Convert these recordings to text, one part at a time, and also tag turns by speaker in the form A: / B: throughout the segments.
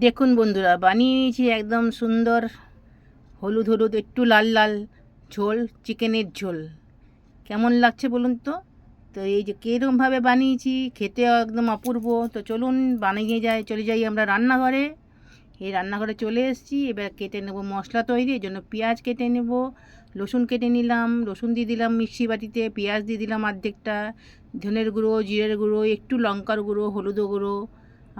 A: দেখুন বন্ধুরা, বানিয়েছি একদম সুন্দর হলুদ হলুদ, একটু লাল লাল ঝোল, চিকেনের ঝোল। কেমন লাগছে বলুন তো? তো এই যে কীরকমভাবে বানিয়েছি খেতে একদম অপূর্ব। তো চলুন, বানিয়ে যাই, চলে যাই আমরা রান্নাঘরে। এই রান্নাঘরে চলে এসেছি, এবার কেটে নেব মশলা তৈরি জন্য পেঁয়াজ কেটে নেব, রসুন কেটে নিলাম, রসুন দিয়ে দিলাম মিক্সি বাটিতে, পেঁয়াজ দিয়ে দিলাম অর্ধেকটা, ধনের গুঁড়ো, জিরের গুঁড়ো, একটু লঙ্কার গুঁড়ো, হলুদ গুঁড়ো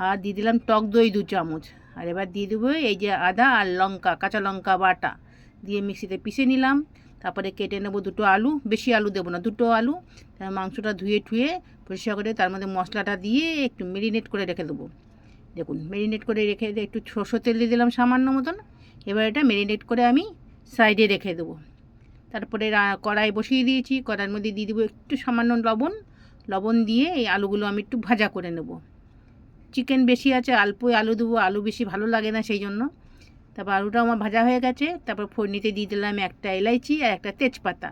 A: আর দিয়ে দিলাম টক দই দু চামচ। আর এবার দিয়ে দেবো এই যে আদা আর লঙ্কা, কাঁচা লঙ্কা বাটা। দিয়ে মিক্সিতে পিষে নিলাম। তারপরে কেটে নেব দুটো আলু, বেশি আলু দেবো না, দুটো আলু। তার মাংসটা ধুয়ে ঠুয়ে পরিষ্কার করে তার মধ্যে মশলাটা দিয়ে একটু মেরিনেট করে রেখে দেবো। দেখুন মেরিনেট করে রেখে একটু সরষের তেল দিয়ে দিলাম সামান্য মতন। এবার এটা মেরিনেট করে আমি সাইডে রেখে দেবো। তারপরে কড়াই বসিয়ে দিয়েছি। কড়াইয়ের মধ্যে দিয়ে দেবো একটু সামান্য লবণ। লবণ দিয়ে এই আলুগুলো আমি একটু ভাজা করে নেব। চিকেন বেশি আছে অল্প আলু দেবো, আলু বেশি ভালো লাগে না সেই জন্য তারপর আলুটাও আমার ভাজা হয়ে গেছে, তারপর ফোড়নিতে দিয়ে দিলাম একটা এলাইচি আর একটা তেজপাতা।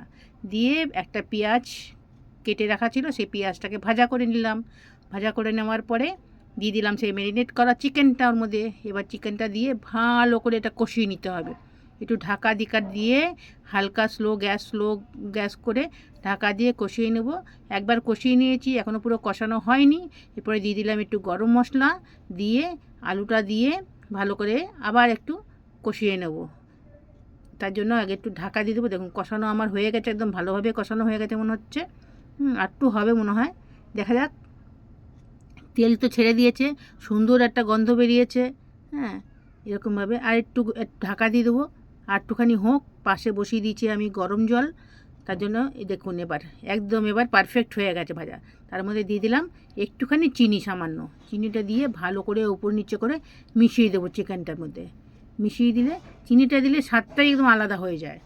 A: দিয়ে একটা পেঁয়াজ কেটে রাখা ছিল, সেই পেঁয়াজটাকে ভাজা করে নিলাম। ভাজা করে নেওয়ার পরে দিয়ে দিলাম সেই ম্যারিনেট করা চিকেনটা ওর মধ্যে। এবার চিকেনটা দিয়ে ভালো করে এটা কষিয়ে নিতে হবে। একটু ঢাকা দিকা দিয়ে হালকা স্লো গ্যাস স্লো গ্যাস করে ঢাকা দিয়ে কষিয়ে নেব। একবার কষিয়ে নিয়েছি এখনও পুরো কষানো হয়নি। এরপরে দিয়ে দিলাম একটু গরম মশলা দিয়ে, আলুটা দিয়ে ভালো করে আবার একটু কষিয়ে নেব। তার জন্য আগে একটু ঢাকা দিয়ে দেবো। দেখুন, কষানো আমার হয়ে গেছে, একদম ভালোভাবে কষানো হয়ে গেছে মনে হচ্ছে। আর একটু হবে মনে হয়। দেখা যাক। তেল তো ছেড়ে দিয়েছে, সুন্দর একটা গন্ধ বেরিয়েছে। হ্যাঁ এরকমভাবে। আর একটু ঢাকা দিয়ে দেবো। আর একটুখানি হোক, পাশে বসিয়ে দিয়েছি আমি গরম জল। তার জন্য দেখুন এবার, একদম এবার পারফেক্ট হয়ে গেছে ভাজা। তার মধ্যে দিয়ে দিলাম একটুখানি চিনি সামান্য। চিনিটা দিয়ে ভালো করে উপর নিচে করে মিশিয়ে দেবো চিকেনটার মধ্যে। মিশিয়ে দিলে, চিনিটা দিলে স্বাদটাই একদম আলাদা হয়ে যায়।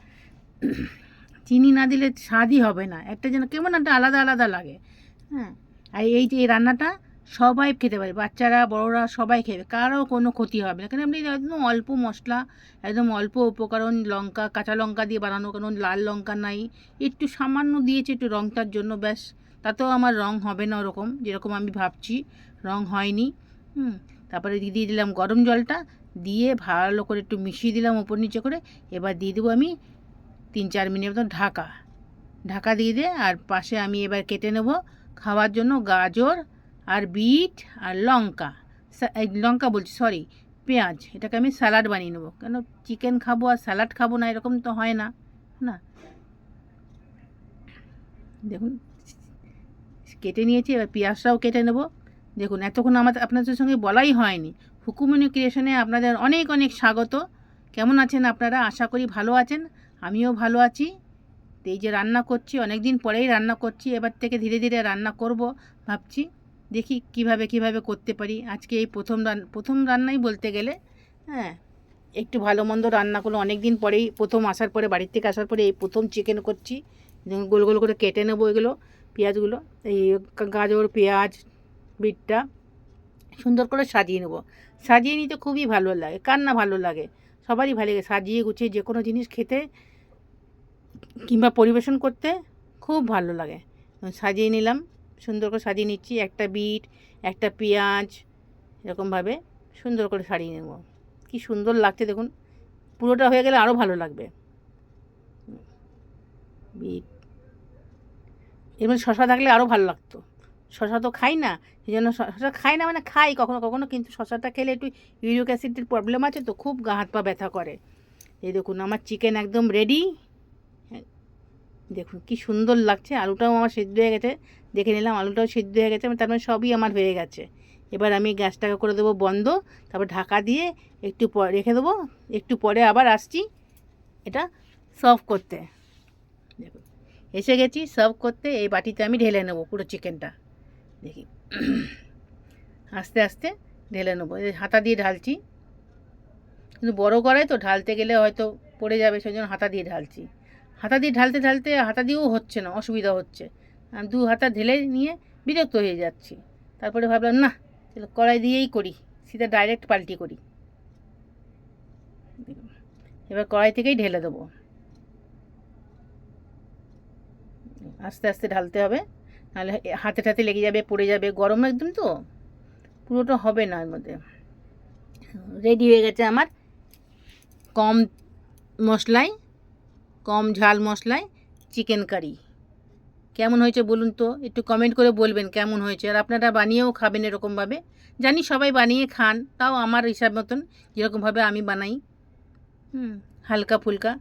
A: চিনি না দিলে স্বাদই হবে না। একটা যেন কেমন একটা আলাদা আলাদা লাগে। হ্যাঁ আর এই যে রান্নাটা সবাই খেতে পারে, বাচ্চারা, বড়রা সবাই খেবে কারও কোনো ক্ষতি হবে না। কেন আপনি একদম অল্প মশলা, একদম অল্প উপকরণ, লঙ্কা, কাঁচা লঙ্কা দিয়ে বানানো কারণ লাল লঙ্কা নাই, একটু সামান্য দিয়েছে একটু রঙটার জন্য, ব্যাস, তাতেও আমার রং হবে না ওরকম, যেরকম আমি ভাবছি, রং হয়নি, হুম, তারপরে দিয়ে দিলাম গরম জলটা, দিয়ে ভালো করে একটু মিশিয়ে দিলাম ওপর নিচে করে, এবার দিয়ে দেবো আমি তিন চার মিনিট মতো ঢাকা ঢাকা দিয়ে দিয়ে আর পাশে আমি এবার কেটে নেব খাওয়ার জন্য গাজর আর বিট আর লঙ্কা। লঙ্কা বলছি সরি পেঁয়াজ, এটাকে আমি স্যালাড বানিয়ে নেব। কেন, চিকেন খাব আর স্যালাড খাব না, এরকম তো হয় না না? দেখুন, কেটে নিয়েছি, এবার পেঁয়াজটাও কেটে নেব। দেখুন, এতক্ষণ আমাদের, আপনাদের সঙ্গে বলাই হয়নি। হুকুমনি ক্রিয়েশনে আপনাদের অনেক অনেক স্বাগত। কেমন আছেন আপনারা? আশা করি ভালো আছেন। আমিও ভালো আছি। এই যে রান্না করছি অনেক দিন পরেই রান্না করছি, এবার থেকে ধীরে ধীরে রান্না করব, ভাবছি। দেখি কীভাবে কীভাবে করতে পারি। আজকে এই প্রথম রান, প্রথম রান্নাই বলতে গেলে হ্যাঁ একটু ভালো মন্দ রান্না করল। অনেক দিন পরেই, প্রথম আসার পরে, বাড়ির থেকে আসার পরে এই প্রথম চিকেন করছি। গোল গোল করে কেটে নেব এগুলো, পেঁয়াজগুলো, এই গাজর, পেঁয়াজ, বিটটা, সুন্দর করে সাজিয়ে নেব। সাজিয়ে নিতে খুবই ভালো লাগে, কার না ভালো লাগে? সবারই ভালো লাগে, সাজিয়ে গুছিয়ে যে কোনো জিনিস খেতে কিংবা পরিবেশন করতে খুব ভালো লাগে। সাজিয়ে নিলাম। সুন্দর করে সাজিয়ে নিচ্ছি। একটা বিট, একটা পেঁয়াজ, এরকমভাবে সুন্দর করে সারিয়ে নেব। কি সুন্দর লাগছে দেখুন। পুরোটা হয়ে গেলে আরও ভালো লাগবে। বিট। এর মধ্যে শশা থাকলে আরও ভালো লাগতো। শশা তো খাই না সেই জন্য শশা খাই না মানে খাই কখনো কখনো, কিন্তু শশাটা খেলে একটু ইউরিক অ্যাসিডের প্রবলেম আছে তো খুব গা হাত পা ব্যথা করে। এই দেখুন, আমার চিকেন একদম রেডি দেখুন, কি সুন্দর লাগছে। আলুটাও আমার সিদ্ধ হয়ে গেছে। দেখে নিলাম, আলুটাও সিদ্ধ হয়ে গেছে। তার মানে সবই আমার হয়ে গেছে। এবার আমি গ্যাসটাকে করে দেবো বন্ধ। তারপর ঢাকা দিয়ে একটু পরে রেখে দেবো। একটু পরে আবার আসছি এটা সার্ভ করতে। দেখুন, এসে গেছি সার্ভ করতে। এই বাটিতে আমি ঢেলে নেব পুরো চিকেনটা দেখি। আস্তে আস্তে ঢেলে নেব। হাতা দিয়ে ঢালছি। কিন্তু বড়ো কড়াই তো, ঢালতে গেলে হয়তো পড়ে যাবে সেই জন্য হাতা দিয়ে ঢালছি। হাতা দিয়ে ঢালতে ঢালতে হাতা দিয়েও হচ্ছে না, অসুবিধা হচ্ছে। আমি দু হাতা ঢেলে নিয়ে বিরক্ত হয়ে যাচ্ছি। তারপরে ভাবলাম, না, তাহলে কড়াই দিয়েই করি সেটা ডাইরেক্ট পাল্টি করি। এবার কড়াই থেকেই ঢেলে দেবো। আস্তে আস্তে ঢালতে হবে, নাহলে হাতে টাতে লেগে যাবে, পড়ে যাবে, গরম একদম তো। পুরোটা হবে না এর মধ্যে। রেডি হয়ে গেছে আমার কম মশলায় কম ঝাল মশলায় চিকেন কারি। কেমন হয়েছে বলুন তো? একটু কমেন্ট করে বলবেন কেমন হয়েছে। আর আপনারা বানিয়েও খাবেন এরকমভাবে। জানি সবাই বানিয়ে খান তাও আমার হিসাব মতন যেরকমভাবে আমি বানাই। হুম। হালকা ফুলকা।